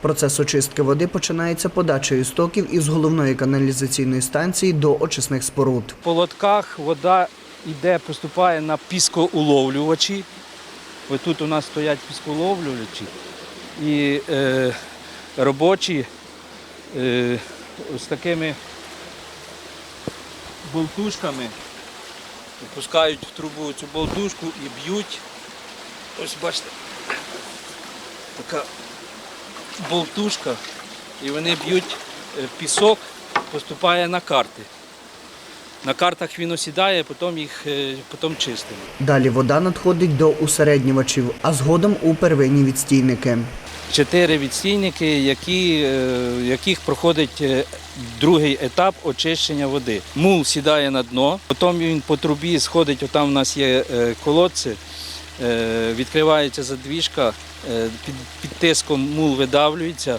Процес очистки води починається подачею стоків із головної каналізаційної станції до очисних споруд. По лотках вода йде, поступає на піскоуловлювачі. Ось тут у нас стоять піскоуловлювачі. І е, робочі е, з такими болтушками пускають в трубу цю болтушку і б'ють. Ось бачите, така болтушка, і вони б'ють е, пісок, поступає на карти. На картах він осідає, потім їх е, потім чистимо. Далі вода надходить до усереднювачів, а згодом у первинні відстійники. Чотири відстійники, які, е, яких проходить другий етап очищення води. Мул сідає на дно, потім він по трубі сходить, отам у нас є колодці, відкривається задвіжка, е, під, під тиском мул видавлюється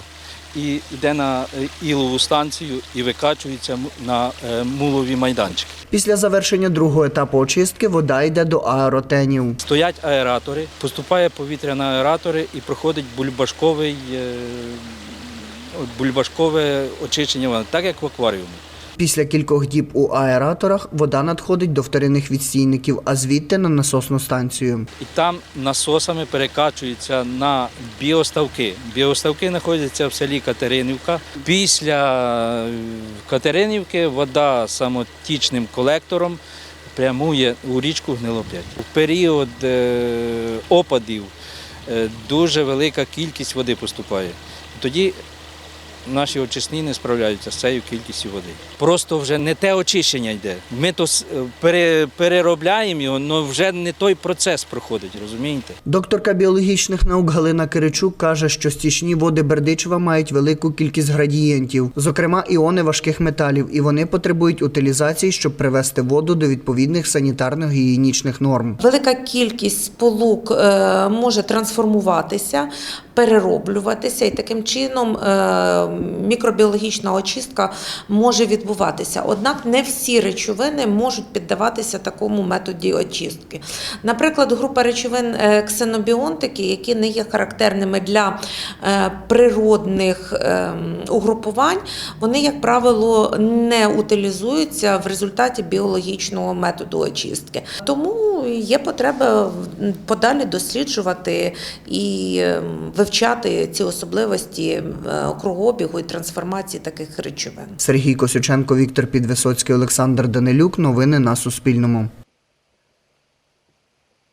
і йде на е, ілову станцію і викачується на е, мулові майданчики. Після завершення другого етапу очистки вода йде до аеротенів. Стоять аератори, поступає повітря на аератори і проходить бульбашковий, е, бульбашкове очищення так як в акваріумі. Після кількох діб у аераторах вода надходить до вторинних відстійників, а звідти на насосну станцію. І там насосами перекачується на біоставки. Біоставки знаходяться в селі Катеринівка. Після е, Катеринівки вода самотічним колектором прямує у річку Гнилоп'ять. У період е, опадів е, дуже велика кількість води поступає. Тоді наші очисні не справляються з цією кількістю води. Просто вже не те очищення йде. Ми то с- переробляємо його, але вже не той процес проходить, розумієте? Докторка біологічних наук Галина Киричук каже, що стічні води Бердичева мають велику кількість градієнтів, зокрема іони важких металів, і вони потребують утилізації, щоб привести воду до відповідних санітарно-гігієнічних норм. Велика кількість сполук е, може трансформуватися, перероблюватися, і таким чином е, мікробіологічна очистка може відбуватися. Однак не всі речовини можуть піддаватися такому методі очистки. Наприклад, група речовин е, ксенобіонтики, які не є характерними для е, природних е, угрупувань, вони, як правило, не утилізуються в результаті біологічного методу очистки. Тому є потреба подалі досліджувати і е, вивчати ці особливості е, кругообігу і трансформації таких речовин. Сергій Косюченко, Віктор Підвисоцький, Олександр Данилюк. Новини на Суспільному.